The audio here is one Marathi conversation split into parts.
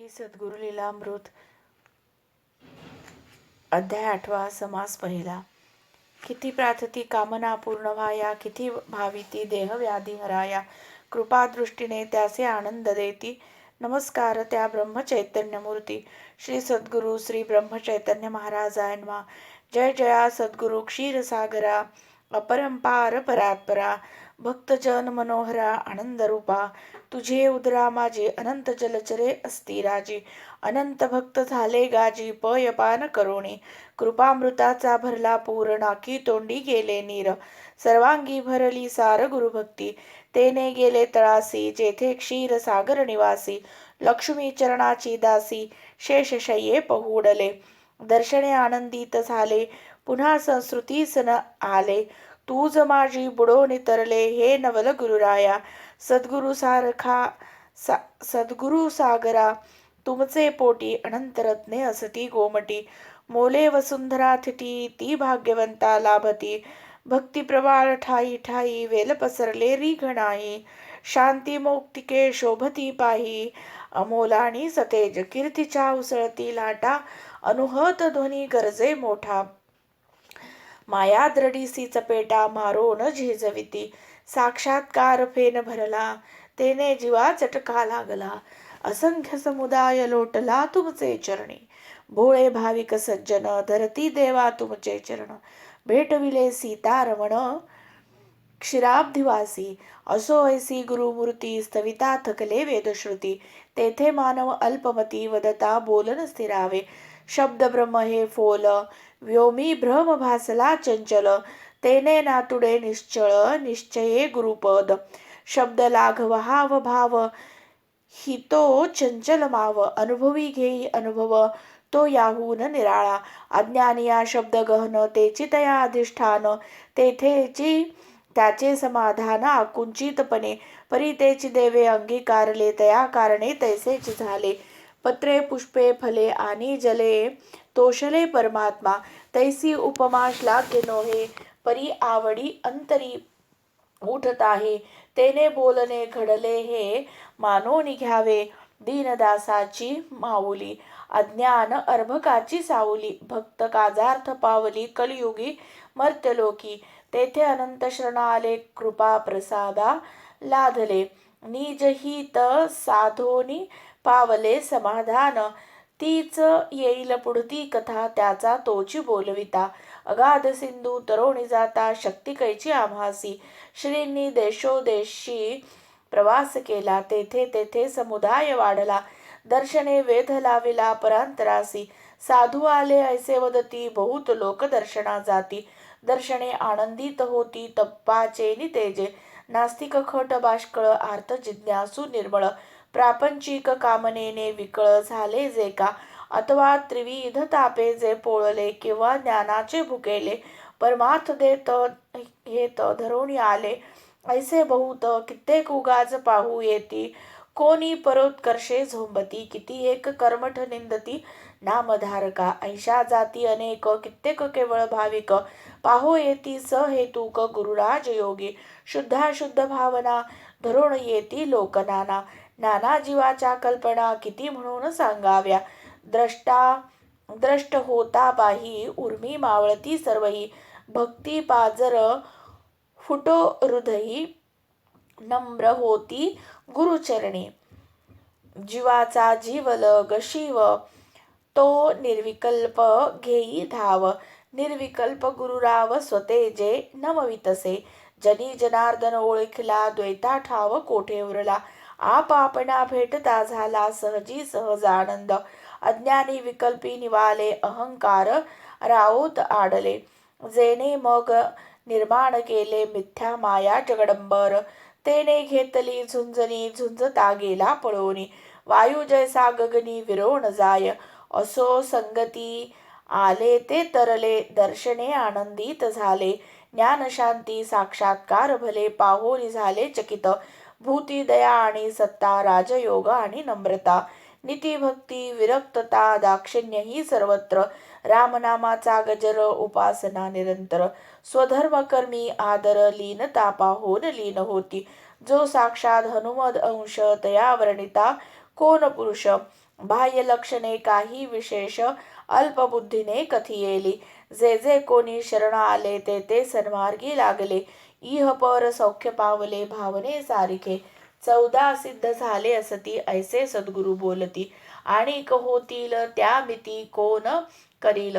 श्री सद्गुरु लीलामृत अध्याय आठवा समास पहिला. किती प्रार्थती कामना पूर्ण व्हाया किती भाविती देहव्याधी हराया. कृपा दृष्टीने त्याचे आनंद देती. नमस्कार त्या ब्रह्मचैतन्यमूर्ती. श्री सद्गुरु श्री ब्रह्मचैतन्य महाराजांवा जय जया सद्गुरु क्षीरसागरा अपरंपार परात्परा. भक्तजन मनोहरा आनंदरूपा. तुझे उदरा माझे अनंत जलचरे असती राजी. अनंत भक्त झाले गाजी पयपान करुणी. कृपामृताचा भरला पूर नाकी तोंडी गेले नीर. सर्वांगी भरली सार गुरुभक्ती. तेने गेले तळासी जेथे क्षीर सागर निवासी. लक्ष्मी चरणाची दासी शेषशये पहुडले. दर्शने आनंदित झाले पुन्हा संस्कृती सन आले. तूज माझी बुडो नितरले हे नवल गुरुराया. सद्गुरु सारखा सा सद्गुरु सागरा तुमचे पोटी अनंतरत्ने असती गोमटी. मोले वसुंधरा थिटी ती भाग्यवंता लाभती. भक्ती प्रवाळ ठाई ठाई वेल पसरले रिघणाई शांती मोक्तिके शोभती पाही. अमोलानी सतेज कीर्तीच्या उसळती लाटा. अनुहत ध्वनी गरजे मोठा. माया द्रडीसी चपेटा मारोन झिजविती. साक्षात्कार फेन भरला. तेने जीवा चटका लागला. असंख्य समुदाय लोटला तुमचे चरणी. भोळे भाविक सज्जन धरती देवा तुमचे चरण. भेटविले सीतारमण क्षीराब्धिवासी. असो ऐसी गुरुमूर्ती स्थविता थकले वेदश्रुती. तेथे मानव अल्पमती वदता बोलन स्थिरावे. शब्द ब्रह्म हे फोल व्योमी भ्रम भासला चंचल. तेने नातुडे निश्चळ निश्चये गुरुपद. शब्द लाघवहाव भाव हितो चंचल माव. अनुभवी घेई अनुभव तो याहून निराळा. अज्ञानी या शब्द गहन तेची तया अधिष्ठान. तेथेची त्याचे समाधान आकुंचितपणे. परी तेची देवे अंगीकारले तया कारणे तैसेच झाले. पत्रे पुष्पे फले आणि जले तोषले परमात्मा. तैसी उपमा श्लाघ्य नोहे परी आवडी अंतरी उठत आहे. तेने बोलणे घडले हे मानोनी घ्यावे. दीनदासाची माऊली अज्ञान अर्भकाची सावली भक्त काजार्थ पावली कलियुगी मर्त्यलोकी तेथे अनंत शरण आले कृपा प्रसादा लाधले निजहित साधोनी पावले समाधान. तीच येईल पुढती कथा त्याचा तोची बोलविता. अगाध सिंधू तरुणी जाता शक्ती कैची आभासी. श्रींनी देशोदेशी प्रवास केला तेथे तेथे समुदाय वाढला. दर्शने वेध लाविला परांतरासी. साधू आले ऐसे वदती बहुत लोक दर्शना जाती. दर्शने आनंदित होती तप्पाचे नितेजे नास्तिक खट बाष्कळ आर्त जिज्ञासू निर्मळ. प्रापंचिक कामनेने विकळ झाले जे का. अथवा त्रिविध तापे जे पोळले किंवा ज्ञानाचे भुकेले परमार्थ देत हेत धरून आले. ऐसे बहुत कित्येक उगाज पाहू येती. कोणी परोत्कर्षे झोंबती किती एक कर्मठ निंदती. नामधारका ऐशा जाती अनेक कित्येक केवळ भाविक. पाहो येती स हेतुक गुरुराज योगी. शुद्धाशुद्ध भावना धरून येती लोकनाना. नाना जीवाच्या कल्पना किती म्हणून सांगाव्या. द्रष्टा द्रष्ट होता बाही उर्मी मावळती सर्वही भक्ती पाजर फुटो हृदयी नम्र होती गुरुचरणी. जीवाचा जीवल गशिव तो निर्विकल्प घेई धाव. निर्विकल्प गुरुराव स्वतेजे नमवितसे. जनी जनार्दन ओळखला द्वैता ठाव कोठे उरला? आप आपणा भेटता झाला सहजी सहज आनंद अज्ञानी विकल्पी निवाले अहंकार राऊत आडले. जेने मग निर्माण केले मिथ्या माया जगडंबर. तेने घेतली झुंजनी झुंजता गेला पळोनी. वायू जैसा गगनी विरोण जाय. असो संगती आले ते तरले दर्शने आनंदित झाले. ज्ञानशांती साक्षात्कार भले पाहोनी झाले चकित. भूती दया आणि सत्ता राजयोग आणि नम्रता. नीतिभक्ती विरक्तता दाक्षिण्य ही सर्वत्र. रामनामाचा गजर उपासना निरंतर. स्वधर्मकर्मी आदर लीनता पाहून लीन होती. जो साक्षात हनुमद अंश तया वर्णिता कोण पुरुष? बाह्य लक्षणे काही विशेष अल्पबुद्धीने कथियेली जे जे कोणी शरण आले ते ते सन्मार्गी लागले. इह पर सौख्य पावले भावने सारिखे. चौदा सिद्ध झाले असती ऐसे सद्गुरु बोलती. आणि होतील त्या मिती कोण करील?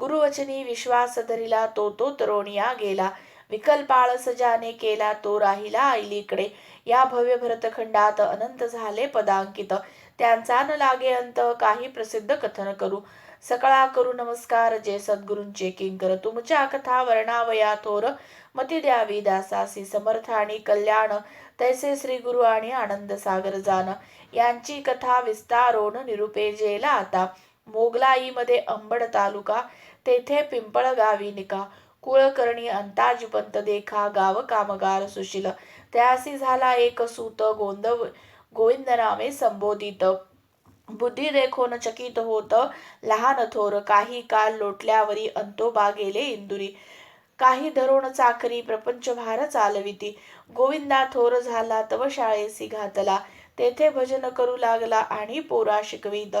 गुरुवचनी विश्वास धरिला तो तो तरोणिया गेला. विकल्पाळ सजाने केला तो राहिला आईलीकडे या भव्य भरतखंडात अनंत झाले पदांकित. त्यांचा न लागे अंत काही प्रसिद्ध कथन करू. सकळा करू नमस्कार जे सद्गुरूंचे किंकर. तुमच्या कथा वर्णावया थोर. मती द्यावी दासासी समर्थ आणि कल्याण. तैसे श्री गुरु आणि आनंद सागर जाण. यांची कथा विस्तारोन निरुपेजेला आता. मोगलाईमध्ये अंबड तालुका तेथे पिंपळ गावी निका. कुळकर्णी अंताजपंत देखा गाव कामगार सुशील. त्यासी झाला एक सूत गोंदव गोविंद नामे संबोधित. बुद्धी देखोन चकित होत लहान थोर काही काल लोटल्यावरी अंतोबा गेले इंदुरी. काही धरोण चाकरी प्रपंच भार चालविती. गोविंदा थोर झाला तव शाळेसी घातला. तेथे भजन करू लागला आणि पोरा शिकवीत.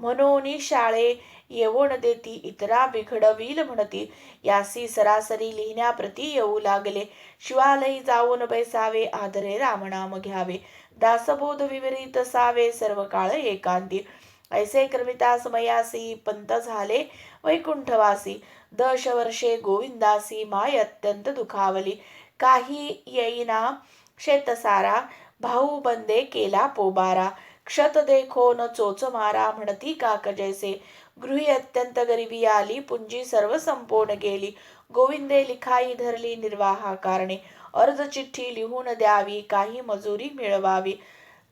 म्हणून शाळे येवण देती इतरा बिघडवील म्हणती. यासी सरासरी लिहिण्याप्रती येऊ लागले. शिवालयी जाऊन बैसावे आदरे रामनाम घ्यावे. दासबोध विवरित सावे सर्व काळ एकांती. ऐसे क्रमिता समयासी पंत झाले वैकुंठवासी दश वर्षे गोविंदासी माय अत्यंत दुखावली. काही येईना शेतसारा भाऊ बंदे केला पोबारा. क्षत देखोन चोच मारा म्हणती काक जैसे गृही अत्यंत गरिबी आली पुंजी सर्व संपोन गेली. गोविंदे लिखाई धरली निर्वाहा कारणे अर्ज चिठ्ठी लिहून द्यावी काही मजुरी मिळवावी.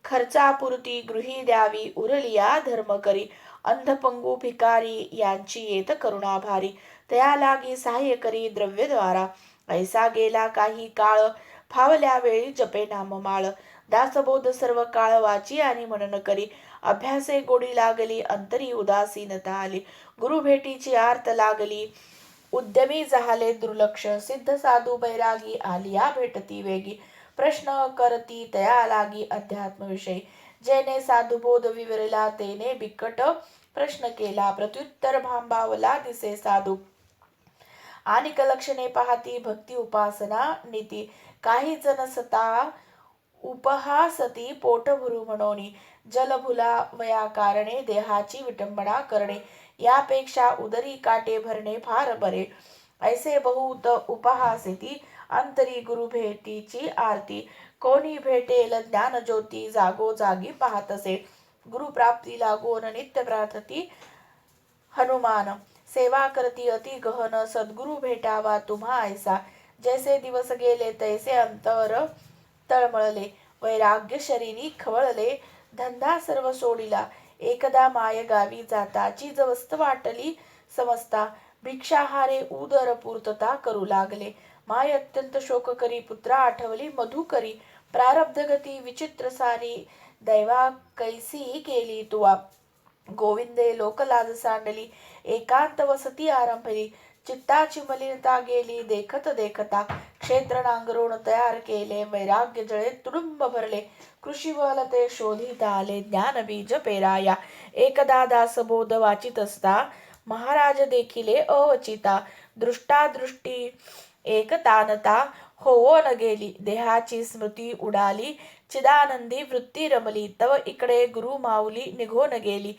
खर्चापुरती गृही द्यावी उरलिया धर्म करी. अंधपंगू भिकारी यांची येत करुणाभारी त्या लागी सहाय्य करी द्रव्यद्वारा. ऐसा गेला काही काळ फावल्या वेळी जपे नाममाळ दासबोध सर्व काळ वाची आणि मनन करी. अभ्यासे गोडी लागली अंतरी उदासीनता आली. गुरु भेटीची आर्त लागली. उद्यमी झाले दुर्लक्ष. सिद्ध साधू बैरागी आलिया भेटती वेगी. प्रश्न करती तया लागी अध्यात्मविषयी जेने साधुबोध विवरला तेने बिकट प्रश्न केला प्रत्युत्तर भांबावला दिसे साधू आणि कलक्षणे पाहती भक्ती उपासना नीती काही जण सता उपहासती पोट भरू म्हणोनी जलभुला वया कारणे देहाची विटंबना करणे यापेक्षा उदरी काटे भरणे फार बरे ऐसे बहुत उपहासिती अंतरी गुरु भेटीची आरती. कोणी भेटेल ज्ञान ज्योती जागो जागी पाहतसे गुरु प्राप्ती लागोन नित्य प्रार्थती. हनुमान सेवा करती अति गहन. सद्गुरु भेटावा तुम्हा ऐसा जैसे दिवस गेले तैसे अंतर तळमळले. वैराग्य शरीरी खवळले. धंदा सर्व सोडिला. एकदा माय गावी जाता जवस्त वाटली. समजता भिक्षाहारे उदर पूर्तता करू लागले. माय अत्यंत शोक करी पुत्रा आठवली मधु करी प्रारब्ध गती विचित्र सारी दैवा कैसी केली तुवा. गोविंदे लोकलाज सांडली एकांत वसती आरंभली चित्ताची मलिनता गेली देखत देखता क्षेत्र नांगरून तयार केले वैराग्य जळे तुडुंब भरले कृषी बल ते शोधित आले ज्ञान बीज पेराया. एकदा दासबोध वाचित असता महाराज देखिले अवचिता दृष्टादृष्टी एकतानता होवो न गेली देहाची स्मृती उडाली चिदानंदी वृत्ती रमली तव इकडे गुरु माऊली निघून गेली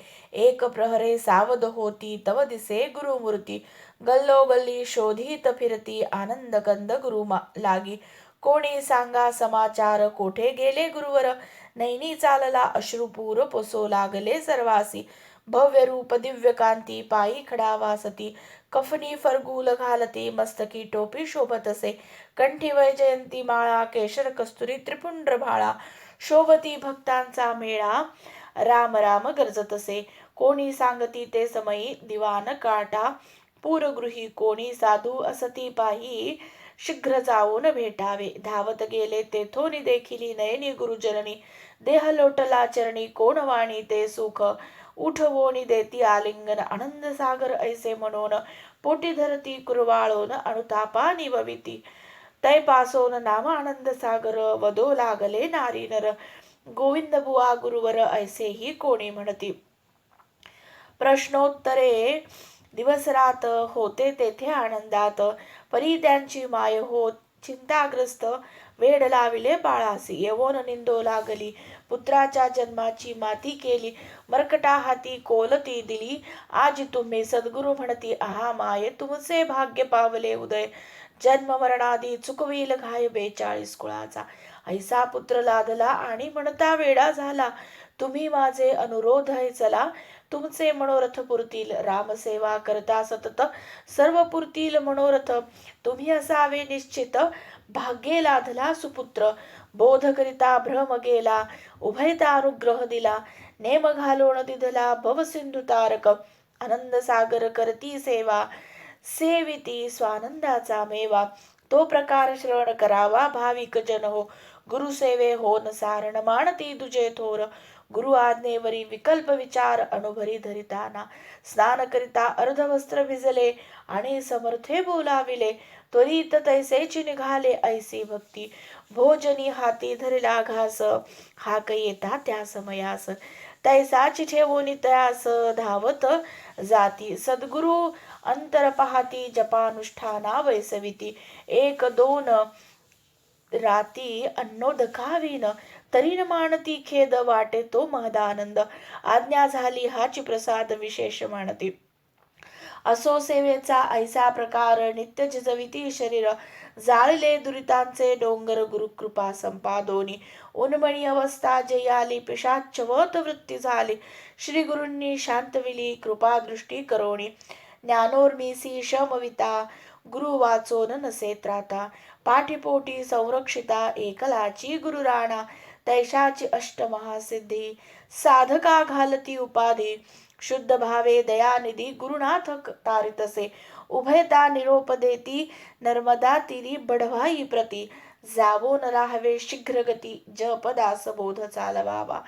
एक प्रहरे सावध होती तव दिसे गुरुमूर्ती गल्लोगल्ली शोधित फिरती आनंद कंद गुरु लागी कोणी सांगा समाचार कोठे गेले गुरुवर नैनी चालला अश्रुपूर पोसो लागले सर्वासी भव्य रूप दिव्य कांती पायी खडावासती कफनी फरगूल घालती मस्तकी टोपी शोभत असे कंठी वैजयंती माळा केशर कस्तुरी त्रिपुंड्र भाळा शोभती भक्तांचा मेळा राम राम गरजत असे कोणी सांगती ते समयी दिवान काटा पूरगृही कोणी साधू असती पाही शीघ्र जाऊन भेटावे. धावत गेले तेथोनी देखिली नयनी गुरुजननी देह लोटला चरणी कोण वाणी ते सुख उठवोनी देती आलिंगन आनंद सागर ऐसे म्हणून पोटी धरती कुरवाळोन अनुतापा निवविती तै पासोन नाम आनंद सागर वदो लागले नारी नर गोविंद बुवा गुरुवर ऐसेही कोणी म्हणती। प्रश्नोत्तरे दिवस रात होते तेथे आनंदात। परी त्यांची माय होत चिंताग्रस्त। वेड लाविले बाळासी येवोन निंदो लागली। पुत्राच्या जन्माची माती केली. मरकटा हाती कोलती दिली. आज तुम्ही सद्गुरु म्हणती आहा माये तुमचे भाग्य पावले उदय. जन्म मरणादी चुकविल घाय बेचाळीस कुळाचा. ऐसा पुत्र लादला आणि म्हणता वेडा झाला. तुम्ही माझे अनुरोध है चला. तुमचे मनोरथ पुरतील. रामसेवा करता सतत. सर्व पुरतील मनोरथ. तुम्ही असावे निश्चित. भाग्ये लाधला सुपुत्र. बोध करिता भ्रम गेला उभयता अनुग्रह दिला नेम घालोण दिधला भवसिंधू तारक आनंद सागर करती सेवा सेविती स्वानंदाचा मेवा तो प्रकार श्रवण करावा भाविक जन हो गुरुसेवे होन सारण मानती तुझे थोर गुरु आज्ञेवरी विकल्प विचार अनुभरी धरिताना स्नान करिता अर्धवस्त्र भिजले आणि समर्थे बोलाविले त्वरित तैसेची निघाले ऐसी भक्ती भोजनी हाती धरला घास. हाक येता त्या समयास. तैसाची ठेवोनी तयास. धावत जाती. सद्गुरु अंतर पाहती जपानुष्ठाना वैसविती. एक दोन राती अन्नोदकावीन तरी न मानती खेद वाटे तो महदानंद. आज्ञा झाली हाची प्रसाद विशेष मानती. असो सेवेचा ऐसा प्रकार नित्य झिजविती शरीर जाळले दुरितांचे डोंगर गुरुकृपा संपादोनी. उन्मणी अवस्था जयाली पिशाच्यवत वृत्ती झाली. श्री गुरूंनी शांतविली कृपा दृष्टी करोणी ज्ञानोर्मिसी शमविता गुरु न नसे त्राता. पाठीपोटी संरक्षिता एकलाची गुरुराणा. तैशाची अष्टमहासिद्धी साधका घालती उपाधी शुद्ध भावे दयानिधी गुरुनाथ तारितसे. उभयता निरोप देती नर्मदा तिरी बढवाई प्रती. जावो न राहवे शीघ्रगती जपदास जप दास बोध चालवावा.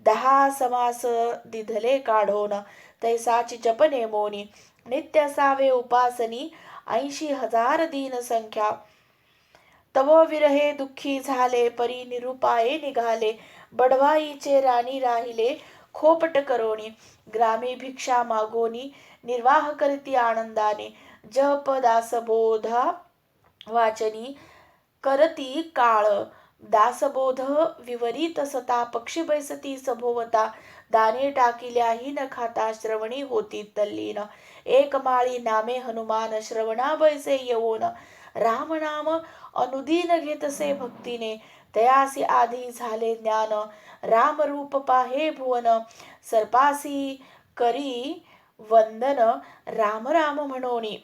दहा समास दिधले काढोन तैसाची जप नेमोनी नित्य सावे उपासनी ऐंशी हजार दीन संख्या. तव विरहे दुःखी झाले परी निरुपाये निघाले. बडवाईचे राणी राहिले खोपट करोणी ग्रामी भिक्षा मागोनी निर्वाह करती आनंदाने जप दासबोधा वाचनी करती काळ. दासबोध विवरित सता पक्षी बैसती सभोवता दाने टाकिल्याही न खाता श्रवणी होती तल्लीन. एक माळी नामे हनुमान श्रवणा बैसे येवोन. राम नाम अनुदीन घेतसे भक्तीने. तयासी आधी झाले ज्ञान. राम रूप पाहे भुवन. सर्पासी करी वंदन. राम राम म्हणोनी.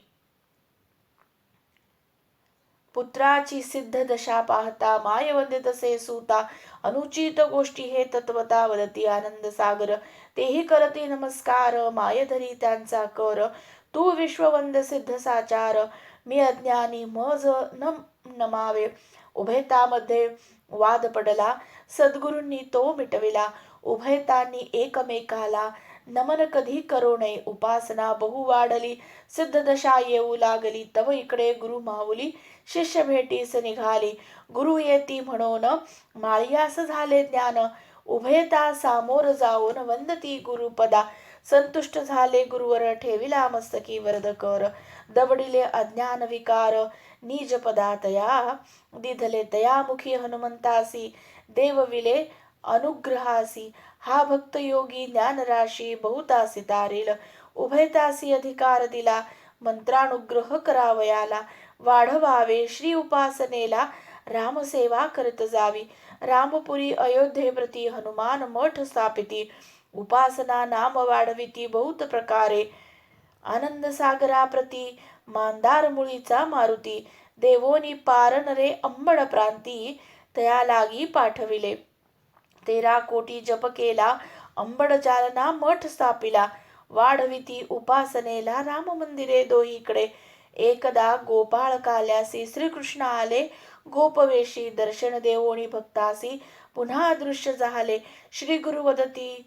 पुत्राची सिद्ध दशा पाहता माय वंदे तसे सूता. अनुचित गोष्टी हे तत्वता वदती आनंद सागर. तेही करती नमस्कार मायधरी त्यांचा कर. तू विश्ववंद सिद्ध साचार. मी अज्ञानी मज न नमावे. उभयतामध्ये वाद पडला. सद्गुरूंनी तो मिटविला. उभयतांनी एकमेकाला नमन कधी करू नये. उपासना बहु वाढली. सिद्ध दशा येऊ लागली. तव इकडे गुरु माऊली शिष्य भेटीस निघाली. गुरु येती म्हणून माळियास झाले ज्ञान. उभयता सामोर जाऊन वंदती गुरुपदा. संतुष्ट झाले गुरुवर. ठेविला मस्तकी वरद कर. दवडिले अज्ञान विकार निज पदातया दिधले दयामुखी हनुमंतासी देवविले अनुग्रहासी हा भक्त योगी ज्ञानराशी बहुतासी तारेल उभयतासी अधिकार दिला मंत्रानुग्रह करावयाला वाढवावे श्री उपासनेला रामसेवा करत जावी रामपुरी अयोध्येप्रती हनुमान मठ स्थापिती उपासना नाम वाढविती बहुत प्रकारे आनंद सागराप्रती मांदार मुळीचा मारुती देवोनी पारनरे अंबड प्रांती तया लागी पाठविले. तेरा कोटी जप केला अंबड जालना मठ स्थापिला वाढविती उपासनेला राम मंदिरे दोहीकडे. एकदा गोपाळ काल्यासी श्रीकृष्ण आले गोपवेशी दर्शन देवोणी भक्तासी पुन्हा दृश्य झाले. श्री गुरु वदती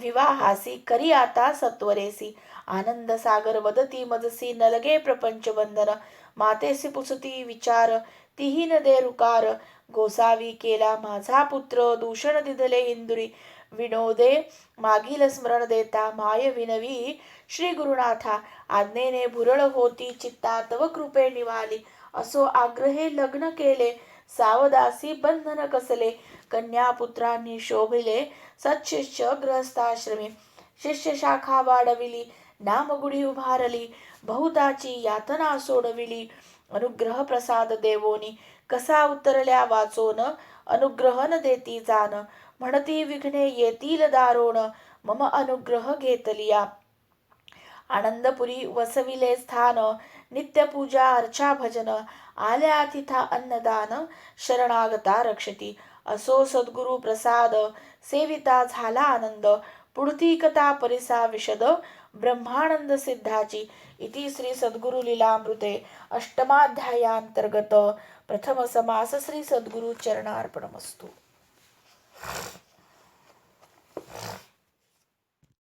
विवाहासी करी आता सत्वरेसी. आनंद सागर वदती मजसी नलगे प्रपंच बंधन मातेसी पुसती विचार तिही न दे रुकार. गोसावी केला माझा पुत्र दूषण दिधले इंदुरी. विनोदे मागील स्मरण देता माय विनवी श्री गुरुनाथा. आज्ञेने भुरळ होती चित्ता तव कृपे निवाली. असो आग्रहे लग्न केले सावदासी बंधन कसले. कन्या पुत्रांनी शोभिले सत्शिष्य ग्रहस्थाश्रमी शिष्य शाखा वाढविली नामगुढी उभारली बहुताची यातना सोडविली अनुग्रह प्रसाद देवोनी कसा उतरल्या वाचोन अनुग्रहन देती जान म्हणती विघ्ने येतील दारोण मम अनुग्रह घेतलिया आनंदपुरी वसविले स्थान नित्यपूजा अर्चा भजन आल्या तिथा अन्नदान शरणागता रक्षती असो सद्गुरु प्रसाद सेविता झाला आनंद पुढती कथा परिसा विशद ब्रह्मानंद सिद्धाची इति श्री सद्गुरु लीलामृते अष्टमाध्यायांतर्गत प्रथम समास श्री सद्गुरु चरणार्पणमस्तु.